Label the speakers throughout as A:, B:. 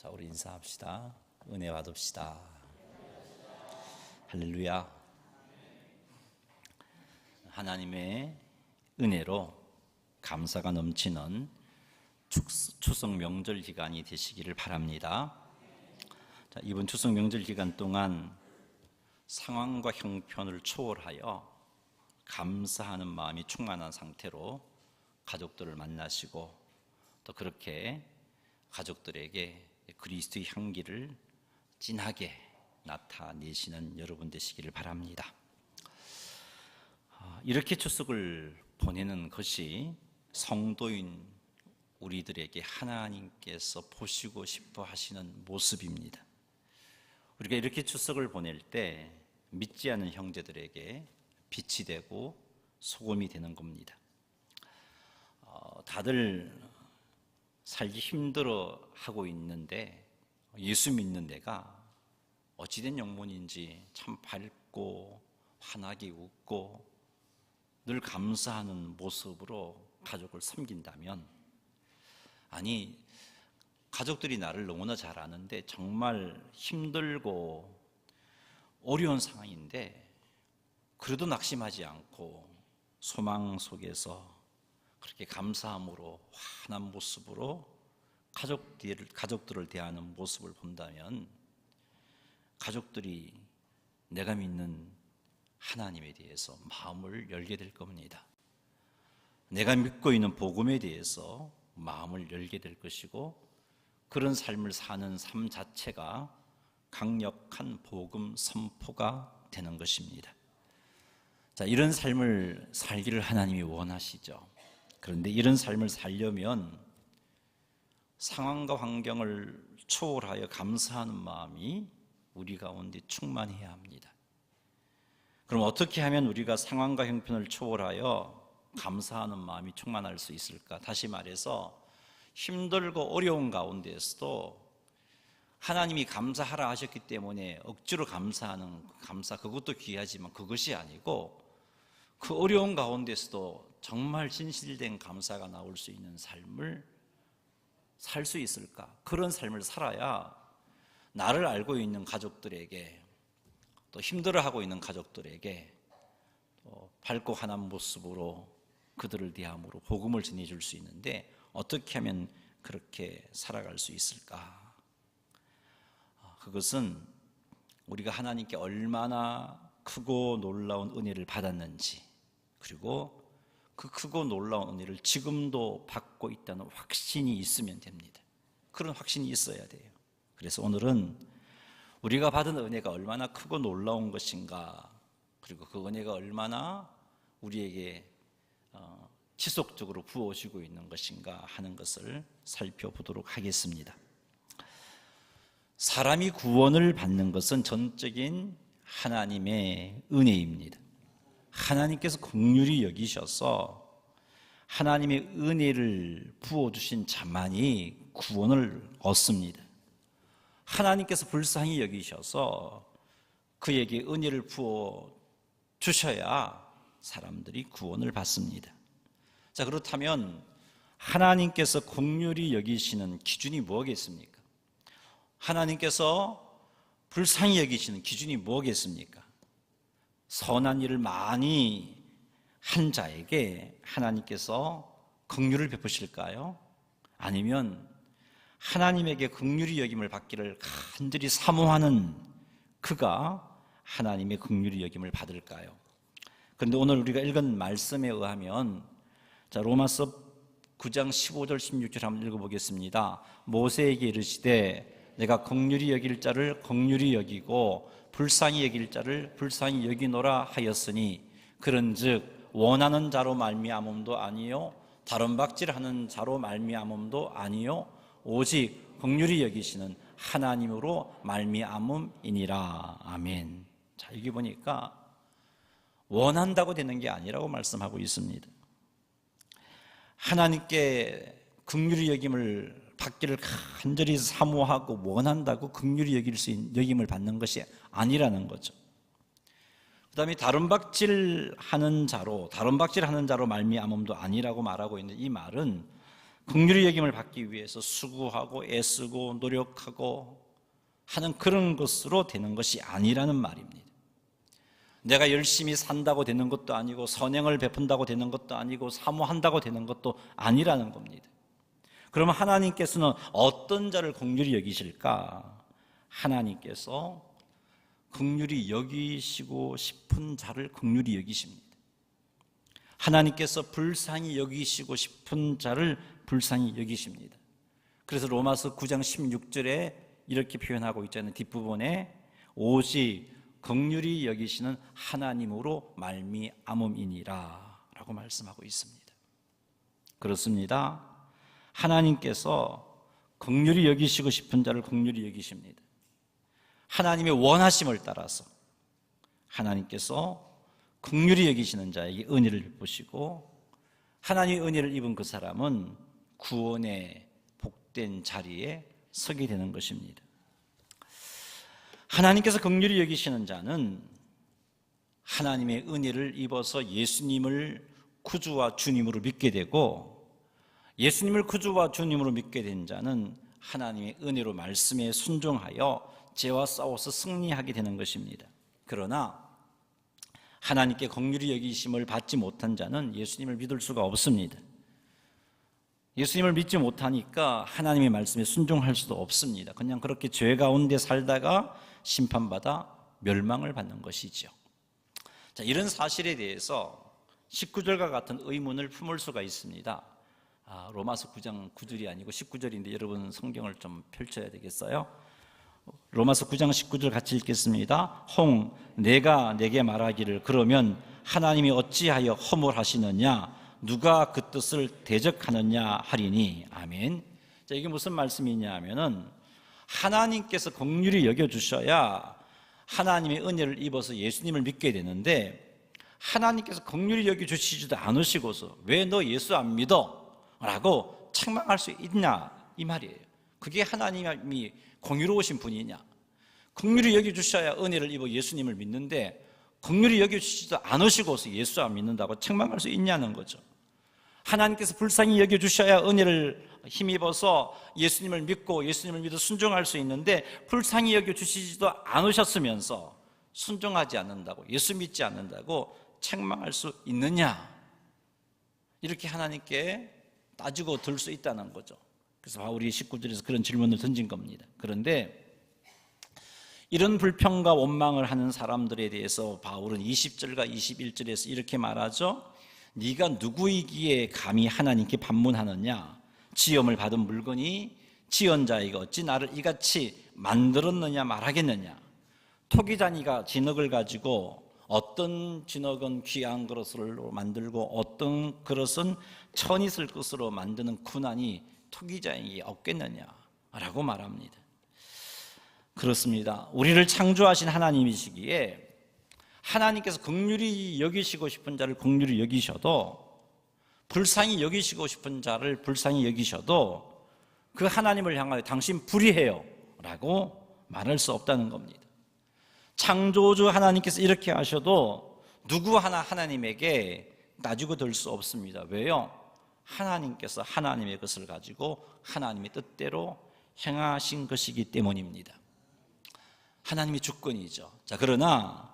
A: 자, 우리 인사합시다. 은혜 받읍시다. 할렐루야. 하나님의 은혜로 감사가 넘치는 추석 명절 기간이 되시기를 바랍니다. 자, 이번 추석 명절 기간 동안 상황과 형편을 초월하여 감사하는 마음이 충만한 상태로 가족들을 만나시고 또 그렇게 가족들에게 그리스도의 향기를 진하게 나타내시는 여러분 되시기를 바랍니다. 아, 이렇게 추석을 보내는 것이 성도인 우리들에게 하나님께서 보시고 싶어 하시는 모습입니다. 우리가 이렇게 추석을 보낼 때 믿지 않는 형제들에게 빛이 되고 소금이 되는 겁니다. 어, 다들 살기 힘들어 하고 있는데 예수 믿는 내가 어찌된 영문인지 참 밝고 환하게 웃고 늘 감사하는 모습으로 가족을 섬긴다면 아니 가족들이 나를 너무나 잘 아는데 정말 힘들고 어려운 상황인데 그래도 낙심하지 않고 소망 속에서 그렇게 감사함으로 환한 모습으로 가족들을, 가족들을 대하는 모습을 본다면 가족들이 내가 믿는 하나님에 대해서 마음을 열게 될 겁니다. 내가 믿고 있는 복음에 대해서 마음을 열게 될 것이고 그런 삶을 사는 삶 자체가 강력한 복음 선포가 되는 것입니다. 자, 이런 삶을 살기를 하나님이 원하시죠. 그런데 이런 삶을 살려면 상황과 환경을 초월하여 감사하는 마음이 우리 가운데 충만해야 합니다. 그럼 어떻게 하면 우리가 상황과 형편을 초월하여 감사하는 마음이 충만할 수 있을까? 다시 말해서 힘들고 어려운 가운데서도 하나님이 감사하라 하셨기 때문에 억지로 감사하는 감사 그것도 귀하지만 그것이 아니고 그 어려운 가운데서도 정말 진실된 감사가 나올 수 있는 삶을 살 수 있을까? 그런 삶을 살아야 나를 알고 있는 가족들에게 또 힘들어하고 있는 가족들에게 또 밝고 환한 모습으로 그들을 대함으로 복음을 전해줄 수 있는데 어떻게 하면 그렇게 살아갈 수 있을까? 그것은 우리가 하나님께 얼마나 크고 놀라운 은혜를 받았는지 그리고 그 크고 놀라운 은혜를 지금도 받고 있다는 확신이 있으면 됩니다. 그런 확신이 있어야 돼요. 그래서 오늘은 우리가 받은 은혜가 얼마나 크고 놀라운 것인가, 그리고 그 은혜가 얼마나 우리에게 어, 지속적으로 부어지고 있는 것인가 하는 것을 살펴보도록 하겠습니다. 사람이 구원을 받는 것은 전적인 하나님의 은혜입니다. 하나님께서 긍휼히 여기셔서 하나님의 은혜를 부어 주신 자만이 구원을 얻습니다. 하나님께서 불쌍히 여기셔서 그에게 은혜를 부어 주셔야 사람들이 구원을 받습니다. 자, 그렇다면 하나님께서 긍휼히 여기시는 기준이 뭐겠습니까? 하나님께서 불쌍히 여기시는 기준이 뭐겠습니까? 선한 일을 많이 한 자에게 하나님께서 긍휼을 베푸실까요? 아니면 하나님에게 긍휼히 여김을 받기를 간절히 사모하는 그가 하나님의 긍휼히 여김을 받을까요? 그런데 오늘 우리가 읽은 말씀에 의하면 자 로마서 9장 15절 16절 한번 읽어보겠습니다. 모세에게 이르시되 내가 긍휼히 여길 자를 긍휼히 여기고 불쌍히 여길 자를 불쌍히 여기노라 하였으니 그런즉 원하는 자로 말미암음도 아니요 다른 박질하는 자로 말미암음도 아니요 오직 긍휼히 여기시는 하나님으로 말미암음이니라 아멘. 자 여기 보니까 원한다고 되는 게 아니라고 말씀하고 있습니다. 하나님께 긍휼히 여김을 받기를 간절히 사모하고 원한다고 긍휼히 여길 수 있는 여김을 받는 것이 아니라는 거죠. 그다음에 다른 박질 하는 자로 다른 박질 하는 자로 말미암음도 아니라고 말하고 있는 이 말은 긍휼히 여김을 받기 위해서 수고하고 애쓰고 노력하고 하는 그런 것으로 되는 것이 아니라는 말입니다. 내가 열심히 산다고 되는 것도 아니고 선행을 베푼다고 되는 것도 아니고 사모한다고 되는 것도 아니라는 겁니다. 그러면 하나님께서는 어떤 자를 긍휼히 여기실까? 하나님께서 긍휼히 여기시고 싶은 자를 긍휼히 여기십니다. 하나님께서 불쌍히 여기시고 싶은 자를 불쌍히 여기십니다. 그래서 로마서 9장 16절에 이렇게 표현하고 있잖아요. 뒷부분에 오직 긍휼히 여기시는 하나님으로 말미암음이니라 라고 말씀하고 있습니다. 그렇습니다. 하나님께서 긍휼히 여기시고 싶은 자를 긍휼히 여기십니다. 하나님의 원하심을 따라서 하나님께서 긍휼히 여기시는 자에게 은혜를 베푸시고 하나님의 은혜를 입은 그 사람은 구원의 복된 자리에 서게 되는 것입니다. 하나님께서 긍휼히 여기시는 자는 하나님의 은혜를 입어서 예수님을 구주와 주님으로 믿게 되고 예수님을 구주와 주님으로 믿게 된 자는 하나님의 은혜로 말씀에 순종하여 죄와 싸워서 승리하게 되는 것입니다. 그러나 하나님께 긍휼히 여기심을 받지 못한 자는 예수님을 믿을 수가 없습니다. 예수님을 믿지 못하니까 하나님의 말씀에 순종할 수도 없습니다. 그냥 그렇게 죄 가운데 살다가 심판받아 멸망을 받는 것이죠. 자, 이런 사실에 대해서 19절과 같은 의문을 품을 수가 있습니다. 아, 로마서 9장 9절이 아니고 19절인데 여러분 성경을 좀 펼쳐야 되겠어요? 로마서 9장 19절 같이 읽겠습니다. 홍 내가 내게 말하기를 그러면 하나님이 어찌하여 허물하시느냐 누가 그 뜻을 대적하느냐 하리니 아멘. 자, 이게 무슨 말씀이냐 하면은 하나님께서 긍휼히 여겨 주셔야 하나님의 은혜를 입어서 예수님을 믿게 되는데 하나님께서 긍휼히 여겨 주시지도 않으시고서 왜 너 예수 안 믿어? 라고 책망할 수 있냐 이 말이에요. 그게 하나님이 공유로우신 분이냐? 긍휼히 여겨 주셔야 은혜를 입어 예수님을 믿는데 긍휼히 여겨 주시지도 않으시고서 예수 안 믿는다고 책망할 수 있냐는 거죠. 하나님께서 불쌍히 여겨 주셔야 은혜를 힘입어서 예수님을 믿고 예수님을 믿어 순종할 수 있는데 불쌍히 여겨 주시지도 않으셨으면서 순종하지 않는다고 예수 믿지 않는다고 책망할 수 있느냐? 이렇게 하나님께 따지고 들 수 있다는 거죠. 그래서 바울이 19절에서 그런 질문을 던진 겁니다. 그런데 이런 불평과 원망을 하는 사람들에 대해서 바울은 20절과 21절에서 이렇게 말하죠. 네가 누구이기에 감히 하나님께 반문하느냐? 지엄을 받은 물건이 지언자에게 어찌 나를 이같이 만들었느냐 말하겠느냐? 토기자니가 진흙을 가지고 어떤 진흙은 귀한 그릇으로 만들고 어떤 그릇은 천이슬 것으로 만드는 군한이 토기자에게 없겠느냐라고 말합니다. 그렇습니다. 우리를 창조하신 하나님이시기에 하나님께서 긍휼히 여기시고 싶은 자를 긍휼히 여기셔도 불쌍히 여기시고 싶은 자를 불쌍히 여기셔도 그 하나님을 향하여 당신 불의해요 라고 말할 수 없다는 겁니다. 창조주 하나님께서 이렇게 하셔도 누구 하나 하나님에게 따지고 들 수 없습니다. 왜요? 하나님께서 하나님의 것을 가지고 하나님의 뜻대로 행하신 것이기 때문입니다. 하나님의 주권이죠. 자, 그러나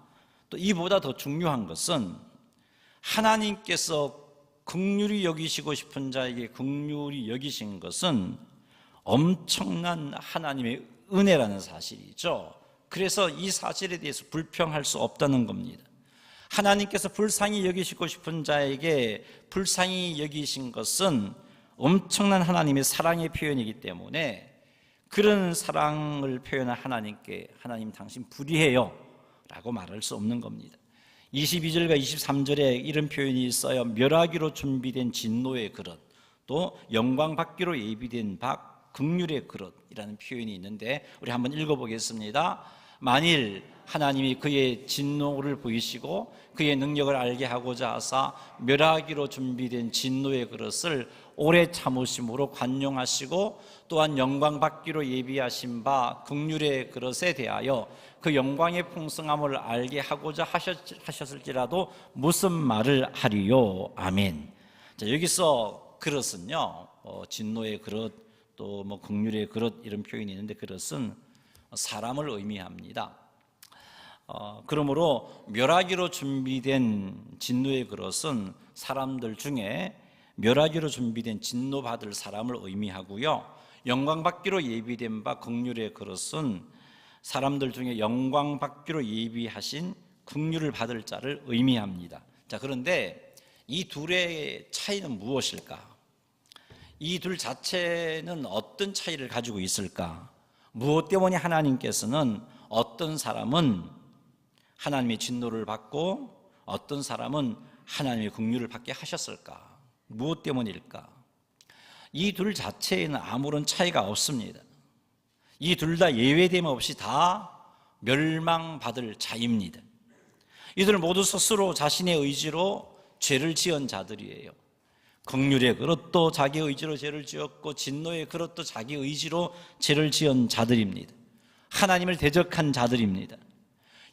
A: 또 이보다 더 중요한 것은 하나님께서 극률이 여기시고 싶은 자에게 극률이 여기신 것은 엄청난 하나님의 은혜라는 사실이죠. 그래서 이 사실에 대해서 불평할 수 없다는 겁니다. 하나님께서 불쌍히 여기시고 싶은 자에게 불쌍히 여기신 것은 엄청난 하나님의 사랑의 표현이기 때문에 그런 사랑을 표현한 하나님께 하나님 당신 불의해요 라고 말할 수 없는 겁니다. 22절과 23절에 이런 표현이 있어요. 멸하기로 준비된 진노의 그릇, 또 영광 받기로 예비된 박, 극률의 그릇이라는 표현이 있는데 우리 한번 읽어보겠습니다. 만일 하나님이 그의 진노를 보이시고 그의 능력을 알게 하고자 하사 멸하기로 준비된 진노의 그릇을 오래 참으심으로 관용하시고 또한 영광 받기로 예비하신 바 극률의 그릇에 대하여 그 영광의 풍성함을 알게 하고자 하셨을지라도 무슨 말을 하리요 아멘. 자 여기서 그릇은요 어, 진노의 그릇 또 뭐 극률의 그릇 이런 표현이 있는데 그릇은 사람을 의미합니다. 어, 그러므로 멸하기로 준비된 진노의 그릇은 사람들 중에 멸하기로 준비된 진노 받을 사람을 의미하고요. 영광 받기로 예비된 바 극률의 그릇은 사람들 중에 영광 받기로 예비하신 극률을 받을 자를 의미합니다. 자, 그런데 이 둘의 차이는 무엇일까? 이 둘 자체는 어떤 차이를 가지고 있을까? 무엇 때문에 하나님께서는 어떤 사람은 하나님의 진노를 받고 어떤 사람은 하나님의 긍휼을 받게 하셨을까? 무엇 때문일까? 이 둘 자체에는 아무런 차이가 없습니다. 이 둘 다 예외됨 없이 다 멸망받을 자입니다. 이들 모두 스스로 자신의 의지로 죄를 지은 자들이에요. 긍휼의 그릇도 자기 의지로 죄를 지었고 진노의 그릇도 자기 의지로 죄를 지은 자들입니다. 하나님을 대적한 자들입니다.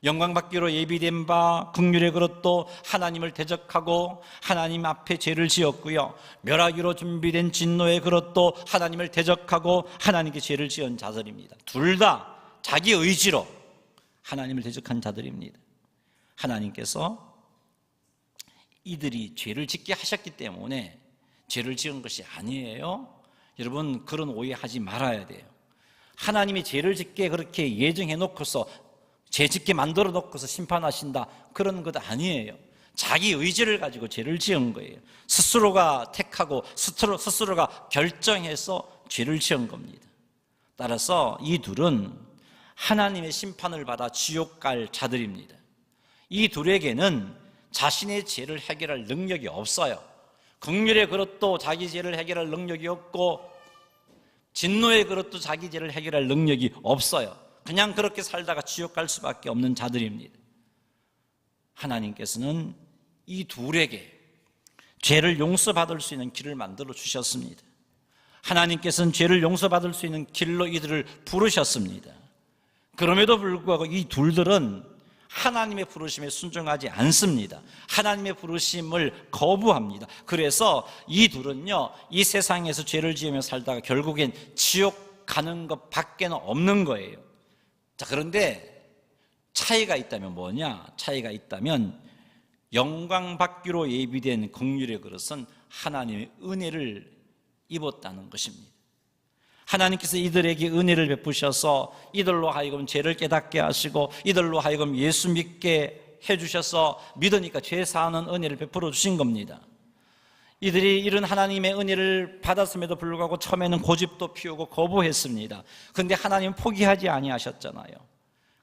A: 영광 받기로 예비된 바 긍휼의 그릇도 하나님을 대적하고 하나님 앞에 죄를 지었고요. 멸하기로 준비된 진노의 그릇도 하나님을 대적하고 하나님께 죄를 지은 자들입니다. 둘 다 자기 의지로 하나님을 대적한 자들입니다. 하나님께서 이들이 죄를 짓게 하셨기 때문에 죄를 지은 것이 아니에요. 여러분 그런 오해하지 말아야 돼요. 하나님이 죄를 짓게 그렇게 예정해 놓고서 죄 짓게 만들어 놓고서 심판하신다 그런 것 아니에요. 자기 의지를 가지고 죄를 지은 거예요. 스스로가 택하고 스스로, 스스로가 결정해서 죄를 지은 겁니다. 따라서 이 둘은 하나님의 심판을 받아 지옥 갈 자들입니다. 이 둘에게는 자신의 죄를 해결할 능력이 없어요. 극률의 그릇도 자기 죄를 해결할 능력이 없고 진노의 그릇도 자기 죄를 해결할 능력이 없어요. 그냥 그렇게 살다가 지옥 갈 수밖에 없는 자들입니다. 하나님께서는 이 둘에게 죄를 용서받을 수 있는 길을 만들어 주셨습니다. 하나님께서는 죄를 용서받을 수 있는 길로 이들을 부르셨습니다. 그럼에도 불구하고 이 둘들은 하나님의 부르심에 순종하지 않습니다. 하나님의 부르심을 거부합니다. 그래서 이 둘은요, 이 세상에서 죄를 지으며 살다가 결국엔 지옥 가는 것 밖에는 없는 거예요. 자, 그런데 차이가 있다면 뭐냐? 차이가 있다면 영광 받기로 예비된 긍휼의 그릇은 하나님의 은혜를 입었다는 것입니다. 하나님께서 이들에게 은혜를 베푸셔서 이들로 하여금 죄를 깨닫게 하시고 이들로 하여금 예수 믿게 해주셔서 믿으니까 죄 사하는 은혜를 베풀어 주신 겁니다. 이들이 이런 하나님의 은혜를 받았음에도 불구하고 처음에는 고집도 피우고 거부했습니다. 그런데 하나님 포기하지 아니하셨잖아요.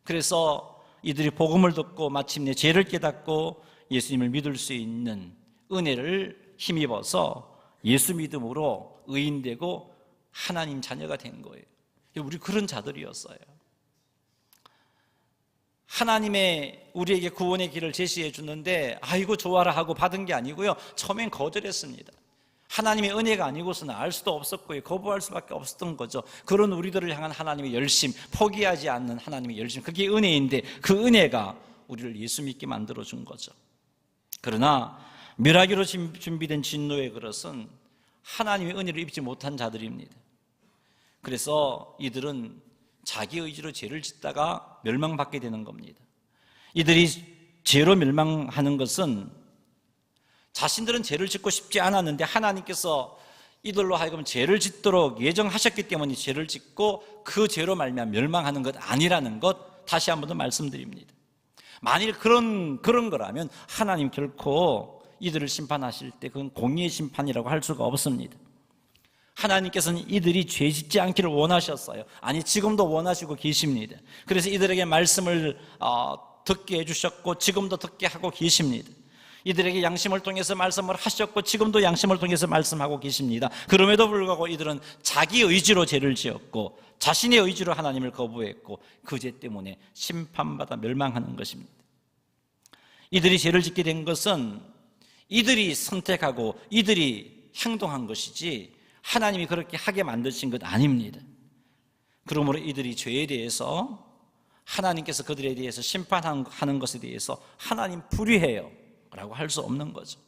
A: 그래서 이들이 복음을 듣고 마침내 죄를 깨닫고 예수님을 믿을 수 있는 은혜를 힘입어서 예수 믿음으로 의인되고 하나님 자녀가 된 거예요. 우리 그런 자들이었어요. 하나님의 우리에게 구원의 길을 제시해 주는데 아이고 좋아라 하고 받은 게 아니고요. 처음엔 거절했습니다. 하나님의 은혜가 아니고서는 알 수도 없었고요. 거부할 수밖에 없었던 거죠. 그런 우리들을 향한 하나님의 열심, 포기하지 않는 하나님의 열심, 그게 은혜인데 그 은혜가 우리를 예수 믿게 만들어 준 거죠. 그러나 멸하기로 준비된 진노의 그릇은 하나님의 은혜를 입지 못한 자들입니다. 그래서 이들은 자기 의지로 죄를 짓다가 멸망받게 되는 겁니다. 이들이 죄로 멸망하는 것은 자신들은 죄를 짓고 싶지 않았는데 하나님께서 이들로 하여금 죄를 짓도록 예정하셨기 때문에 죄를 짓고 그 죄로 말미암아 멸망하는 것 아니라는 것 다시 한 번 더 말씀드립니다. 만일 그런 그런 거라면 하나님 결코 이들을 심판하실 때 그건 공의의 심판이라고 할 수가 없습니다. 하나님께서는 이들이 죄 짓지 않기를 원하셨어요. 아니 지금도 원하시고 계십니다. 그래서 이들에게 말씀을 어, 듣게 해주셨고 지금도 듣게 하고 계십니다. 이들에게 양심을 통해서 말씀을 하셨고 지금도 양심을 통해서 말씀하고 계십니다. 그럼에도 불구하고 이들은 자기 의지로 죄를 지었고 자신의 의지로 하나님을 거부했고 그 죄 때문에 심판받아 멸망하는 것입니다. 이들이 죄를 짓게 된 것은 이들이 선택하고 이들이 행동한 것이지 하나님이 그렇게 하게 만드신 것 아닙니다. 그러므로 이들이 죄에 대해서 하나님께서 그들에 대해서 심판하는 것에 대해서 하나님 불의해요. 라고 할 수 없는 거죠.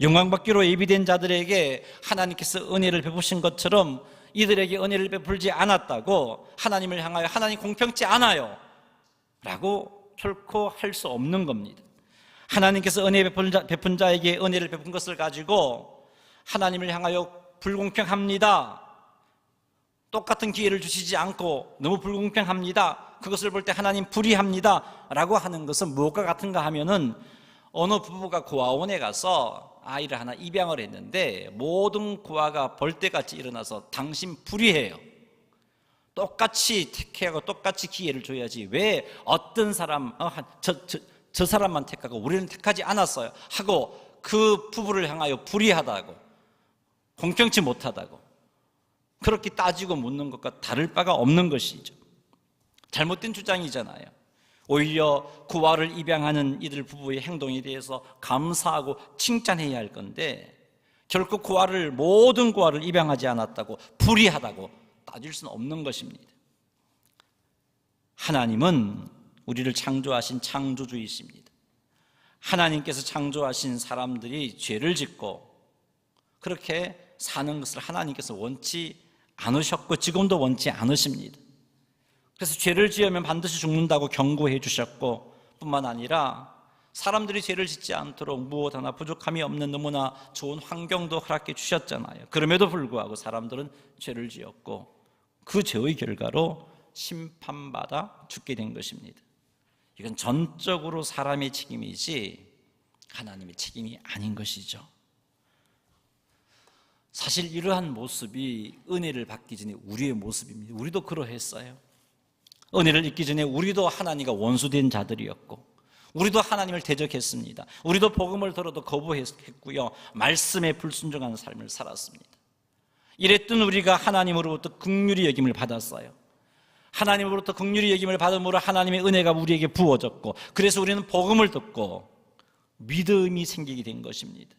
A: 영광받기로 예비된 자들에게 하나님께서 은혜를 베푸신 것처럼 이들에게 은혜를 베풀지 않았다고 하나님을 향하여 하나님 공평치 않아요. 라고 결코 할 수 없는 겁니다. 하나님께서 은혜 베푼, 자, 베푼 자에게 은혜를 베푼 것을 가지고 하나님을 향하여 불공평합니다. 똑같은 기회를 주시지 않고 너무 불공평합니다. 그것을 볼 때 하나님 불의합니다. 라고 하는 것은 무엇과 같은가 하면은 어느 부부가 고아원에 가서 아이를 하나 입양을 했는데 모든 고아가 벌떼같이 일어나서 당신 불의해요. 똑같이 택하고 똑같이 기회를 줘야지 왜 어떤 사람 어, 한- 저, 저, 저 사람만 택하고 우리는 택하지 않았어요 하고 그 부부를 향하여 불의하다고 공평치 못하다고 그렇게 따지고 묻는 것과 다를 바가 없는 것이죠 잘못된 주장이잖아요 오히려 구화를 입양하는 이들 부부의 행동에 대해서 감사하고 칭찬해야 할 건데 결코 구화를 모든 구화를 입양하지 않았다고 불의하다고 따질 수는 없는 것입니다. 하나님은 우리를 창조하신 창조주이십니다. 하나님께서 창조하신 사람들이 죄를 짓고 그렇게 사는 것을 하나님께서 원치 않으셨고 지금도 원치 않으십니다. 그래서 죄를 지으면 반드시 죽는다고 경고해 주셨고 뿐만 아니라 사람들이 죄를 짓지 않도록 무엇 하나 부족함이 없는 너무나 좋은 환경도 허락해 주셨잖아요. 그럼에도 불구하고 사람들은 죄를 지었고 그 죄의 결과로 심판받아 죽게 된 것입니다. 이건 전적으로 사람의 책임이지 하나님의 책임이 아닌 것이죠. 사실 이러한 모습이 은혜를 받기 전에 우리의 모습입니다. 우리도 그러했어요. 은혜를 잊기 전에 우리도 하나님과 원수된 자들이었고 우리도 하나님을 대적했습니다. 우리도 복음을 들어도 거부했고요. 말씀에 불순종하는 삶을 살았습니다. 이랬던 우리가 하나님으로부터 극률이 여김을 받았어요. 하나님으로부터 극률이 여김을 받음으로 하나님의 은혜가 우리에게 부어졌고 그래서 우리는 복음을 듣고 믿음이 생기게 된 것입니다.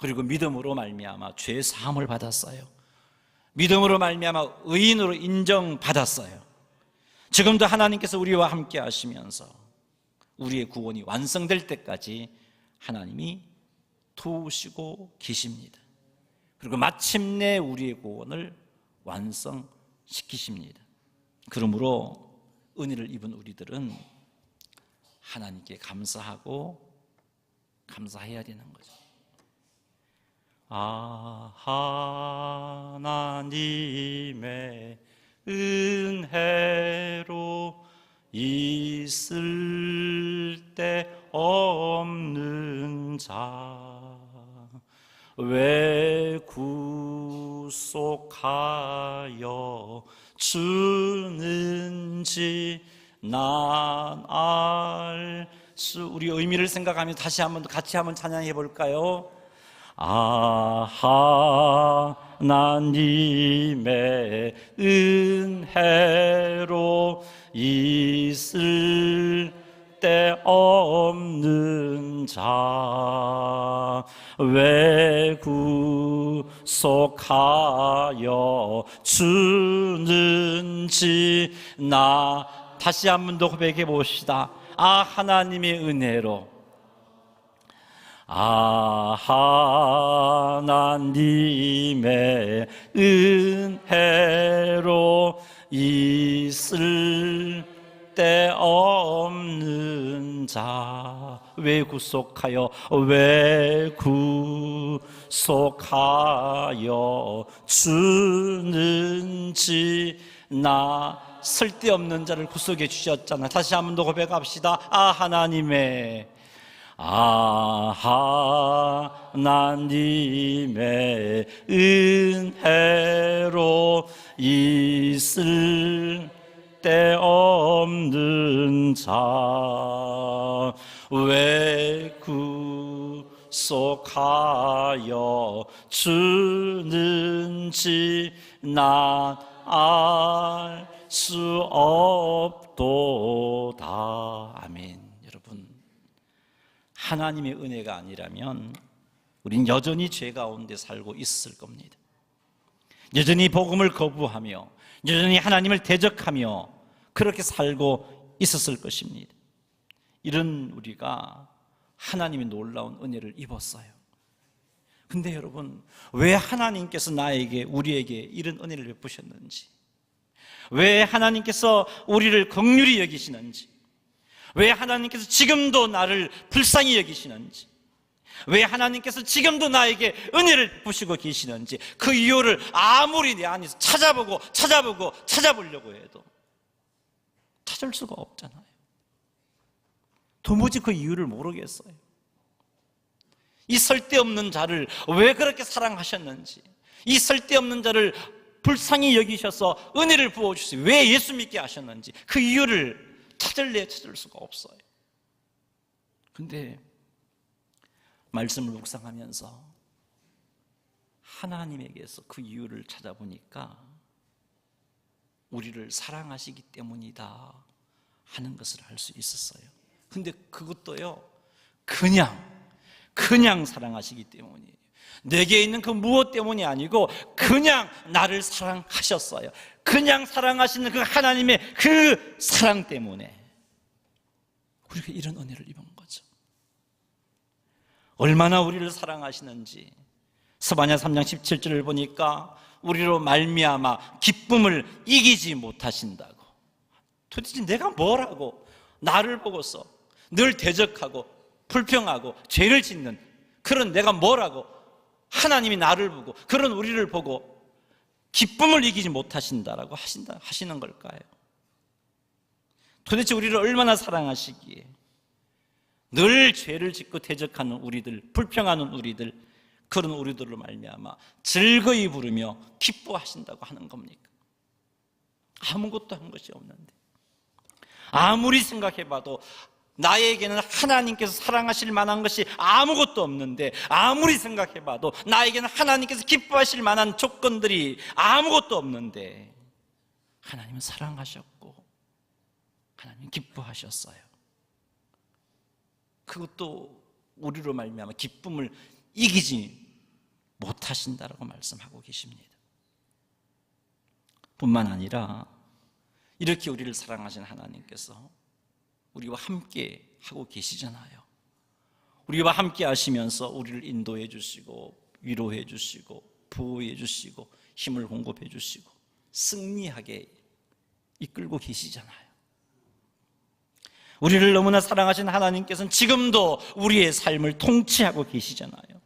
A: 그리고 믿음으로 말미암아 죄 사함을 받았어요. 믿음으로 말미암아 의인으로 인정받았어요. 지금도 하나님께서 우리와 함께 하시면서 우리의 구원이 완성될 때까지 하나님이 도우시고 계십니다. 그리고 마침내 우리의 구원을 완성시키십니다. 그러므로 은혜를 입은 우리들은 하나님께 감사하고 감사해야 되는 거죠. 아 하나님의 은혜로 있을 때 없는 자왜 구속하여 주는지 난 알 수 우리 의미를 생각하며 다시 한번 같이 한번 찬양해 볼까요? 아 하나님의 은혜로 있을 때 없는 자왜 구속하여 주는지 나 다시 한 번 더 고백해 봅시다. 아 하나님의 은혜로 아 하나님의 은혜로 있을 때 없는 자 왜 구속하여 왜 구속하여 주는지 나 쓸데없는 자를 구속해 주셨잖아. 다시 한 번 더 고백합시다. 아 하나님의 아 하나님의 은혜로 있을 때 없는 자왜 구속하여 주는지 난 알 수 없도다 하나님의 은혜가 아니라면 우린 여전히 죄 가운데 살고 있을 겁니다. 여전히 복음을 거부하며 여전히 하나님을 대적하며 그렇게 살고 있었을 것입니다. 이런 우리가 하나님의 놀라운 은혜를 입었어요. 근데 여러분, 왜 하나님께서 나에게, 우리에게 이런 은혜를 베푸셨는지, 왜 하나님께서 우리를 긍휼히 여기시는지, 왜 하나님께서 지금도 나를 불쌍히 여기시는지, 왜 하나님께서 지금도 나에게 은혜를 베푸시고 계시는지, 그 이유를 아무리 내 안에서 찾아보고, 찾아보고, 찾아보려고 해도 찾을 수가 없잖아요. 도무지 그 이유를 모르겠어요. 이 쓸데없는 자를 왜 그렇게 사랑하셨는지, 이 쓸데없는 자를 불쌍히 여기셔서 은혜를 부어주세요. 왜 예수 믿게 하셨는지, 그 이유를 찾을래 찾을 수가 없어요. 근데, 말씀을 묵상하면서 하나님에게서 그 이유를 찾아보니까 우리를 사랑하시기 때문이다 하는 것을 알 수 있었어요. 근데 그것도요, 그냥 그냥 사랑하시기 때문이에요. 내게 있는 그 무엇 때문이 아니고 그냥 나를 사랑하셨어요. 그냥 사랑하시는 그 하나님의 그 사랑 때문에 우리가 이런 은혜를 입은 거죠. 얼마나 우리를 사랑하시는지 스바냐 3장 17절을 보니까 우리로 말미암아 기쁨을 이기지 못하신다고. 도대체 내가 뭐라고 나를 보고서 늘 대적하고 불평하고 죄를 짓는 그런 내가 뭐라고 하나님이 나를 보고 그런 우리를 보고 기쁨을 이기지 못하신다라고 하신다 하시는 걸까요? 도대체 우리를 얼마나 사랑하시기에 늘 죄를 짓고 대적하는 우리들, 불평하는 우리들 그런 우리들로 말미암아 즐거이 부르며 기뻐하신다고 하는 겁니까? 아무것도 한 것이 없는데 아무리 생각해봐도 나에게는 하나님께서 사랑하실 만한 것이 아무것도 없는데 아무리 생각해봐도 나에게는 하나님께서 기뻐하실 만한 조건들이 아무것도 없는데 하나님은 사랑하셨고 하나님 기뻐하셨어요. 그것도 우리로 말미암아 기쁨을 이기지 못하신다라고 말씀하고 계십니다. 뿐만 아니라 이렇게 우리를 사랑하신 하나님께서 우리와 함께 하고 계시잖아요. 우리와 함께 하시면서 우리를 인도해 주시고 위로해 주시고 보호해 주시고 힘을 공급해 주시고 승리하게 이끌고 계시잖아요. 우리를 너무나 사랑하신 하나님께서는 지금도 우리의 삶을 통치하고 계시잖아요.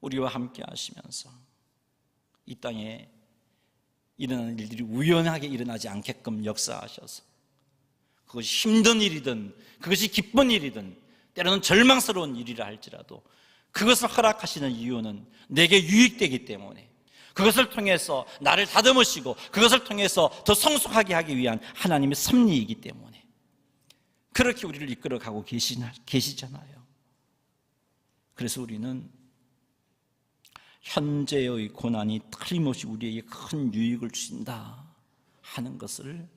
A: 우리와 함께 하시면서 이 땅에 일어나는 일들이 우연하게 일어나지 않게끔 역사하셔서 그것이 힘든 일이든 그것이 기쁜 일이든 때로는 절망스러운 일이라 할지라도 그것을 허락하시는 이유는 내게 유익되기 때문에 그것을 통해서 나를 다듬으시고 그것을 통해서 더 성숙하게 하기 위한 하나님의 섭리이기 때문에 그렇게 우리를 이끌어 가고 계시잖아요. 그래서 우리는 현재의 고난이 틀림없이 우리에게 큰 유익을 주신다 하는 것을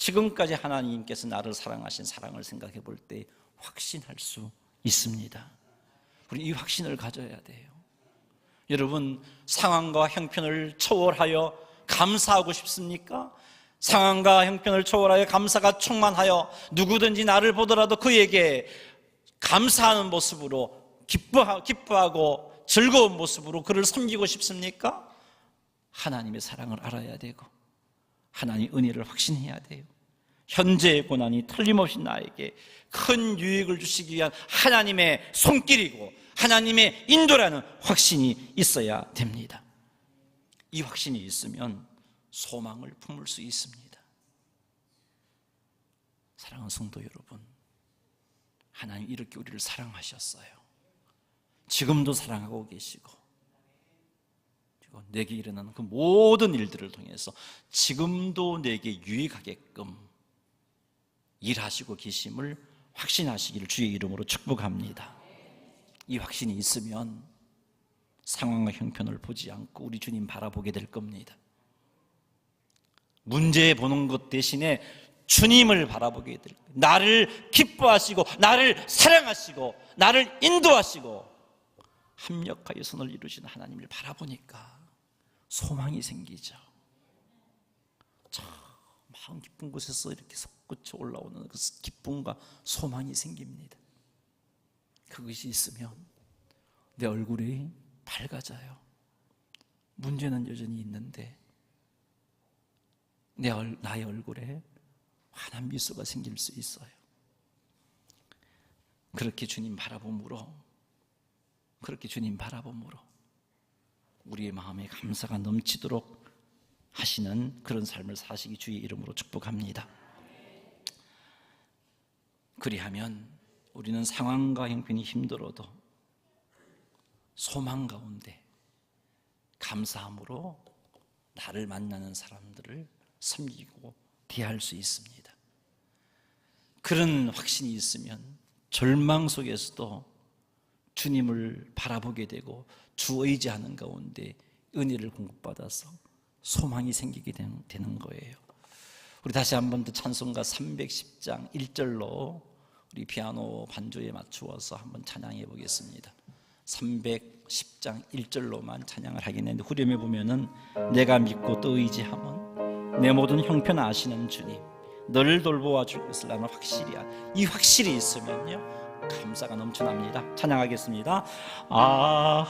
A: 지금까지 하나님께서 나를 사랑하신 사랑을 생각해 볼 때 확신할 수 있습니다. 우리 이 확신을 가져야 돼요. 여러분, 상황과 형편을 초월하여 감사하고 싶습니까? 상황과 형편을 초월하여 감사가 충만하여 누구든지 나를 보더라도 그에게 감사하는 모습으로 기뻐하고 즐거운 모습으로 그를 섬기고 싶습니까? 하나님의 사랑을 알아야 되고 하나님 은혜를 확신해야 돼요. 현재의 고난이 틀림없이 나에게 큰 유익을 주시기 위한 하나님의 손길이고 하나님의 인도라는 확신이 있어야 됩니다. 이 확신이 있으면 소망을 품을 수 있습니다. 사랑하는 성도 여러분, 하나님 이렇게 우리를 사랑하셨어요. 지금도 사랑하고 계시고, 그리고 내게 일어나는 그 모든 일들을 통해서 지금도 내게 유익하게끔 일하시고 계심을 확신하시기를 주의 이름으로 축복합니다. 이 확신이 있으면 상황과 형편을 보지 않고 우리 주님 바라보게 될 겁니다. 문제 보는 것 대신에 주님을 바라보게 될 거예요. 나를 기뻐하시고, 나를 사랑하시고, 나를 인도하시고, 합력하여 선을 이루시는 하나님을 바라보니까 소망이 생기죠. 참 마음 깊은 곳에서 이렇게 솟구쳐 올라오는 그 기쁨과 소망이 생깁니다. 그것이 있으면 내 얼굴이 밝아져요. 문제는 여전히 있는데 내 얼, 나의 얼굴에 환한 미소가 생길 수 있어요. 그렇게 주님 바라봄으로 그렇게 주님 바라봄으로 우리의 마음에 감사가 넘치도록 하시는 그런 삶을 사시기 주의 이름으로 축복합니다. 그리하면 우리는 상황과 형편이 힘들어도 소망 가운데 감사함으로 나를 만나는 사람들을 섬기고 대할 수 있습니다. 그런 확신이 있으면 절망 속에서도 주님을 바라보게 되고 주 의지하는 가운데 은혜를 공급받아서 소망이 생기게 되는 거예요. 우리 다시 한 번 더 찬송가 310장 1절로 우리 피아노 반주에 맞추어서 한번 찬양해 보겠습니다. 310장 1절로만 찬양을 하긴 했는데 후렴에 보면은 내가 믿고 또 의지함은 내 모든 형편 아시는 주님 너를 돌보아 줄 것을 나는 확실히 이 확실히 있으면요 감사가 넘쳐납니다. 찬양하겠습니다. 아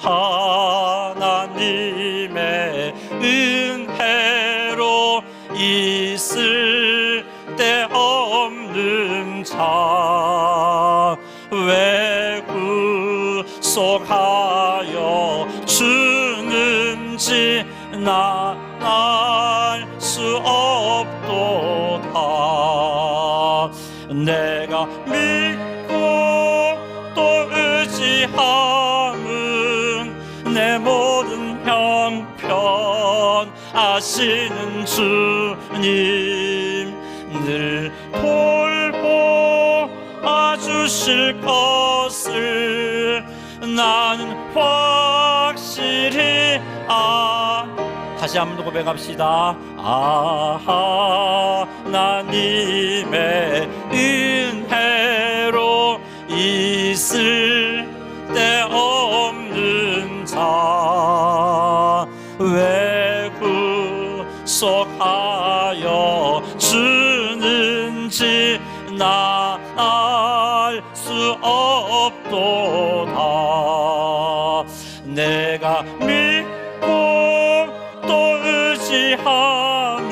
A: 하나님의 은혜로 있을 데 없는 자 왜 구속하여 주는지 나 알 수 없도 아시는 주님 늘 돌보아 주실 것을 나는 확실히 아 다시 한번더 고백합시다. 아, 하나님의 은혜로 있을 데없 알 수 없도다. 내가 믿고 또 의지함은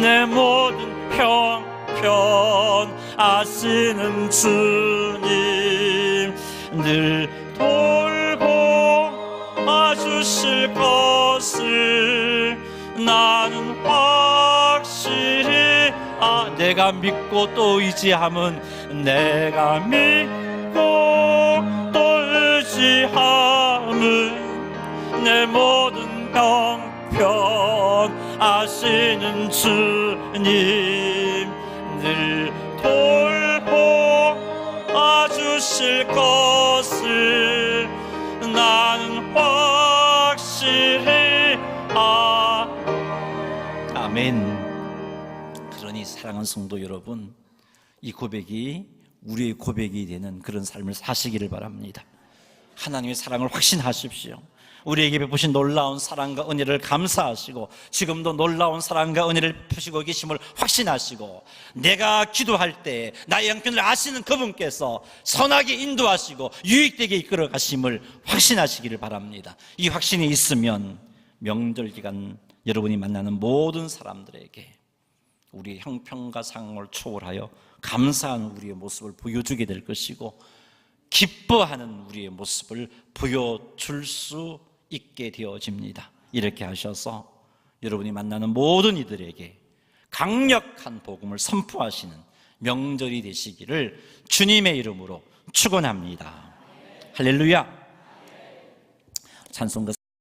A: 내 모든 형편 아시는 주 내가 믿고 또 의지함은 내가 믿고 또 의지함은 내 모든 형편 아시는 주님 늘 돌보아 주실 것 그러니 사랑하는 성도 여러분 이 고백이 우리의 고백이 되는 그런 삶을 사시기를 바랍니다 하나님의 사랑을 확신하십시오 우리에게 베푸신 놀라운 사랑과 은혜를 감사하시고 지금도 놀라운 사랑과 은혜를 푸시고 계심을 확신하시고 내가 기도할 때 나의 형편을 아시는 그분께서 선하게 인도하시고 유익되게 이끌어 가심을 확신하시기를 바랍니다. 이 확신이 있으면 명절 기간 여러분이 만나는 모든 사람들에게 우리의 형편과 상황을 초월하여 감사하는 우리의 모습을 보여주게 될 것이고 기뻐하는 우리의 모습을 보여줄 수 있게 되어집니다. 이렇게 하셔서 여러분이 만나는 모든 이들에게 강력한 복음을 선포하시는 명절이 되시기를 주님의 이름으로 축원합니다. 할렐루야. 찬송가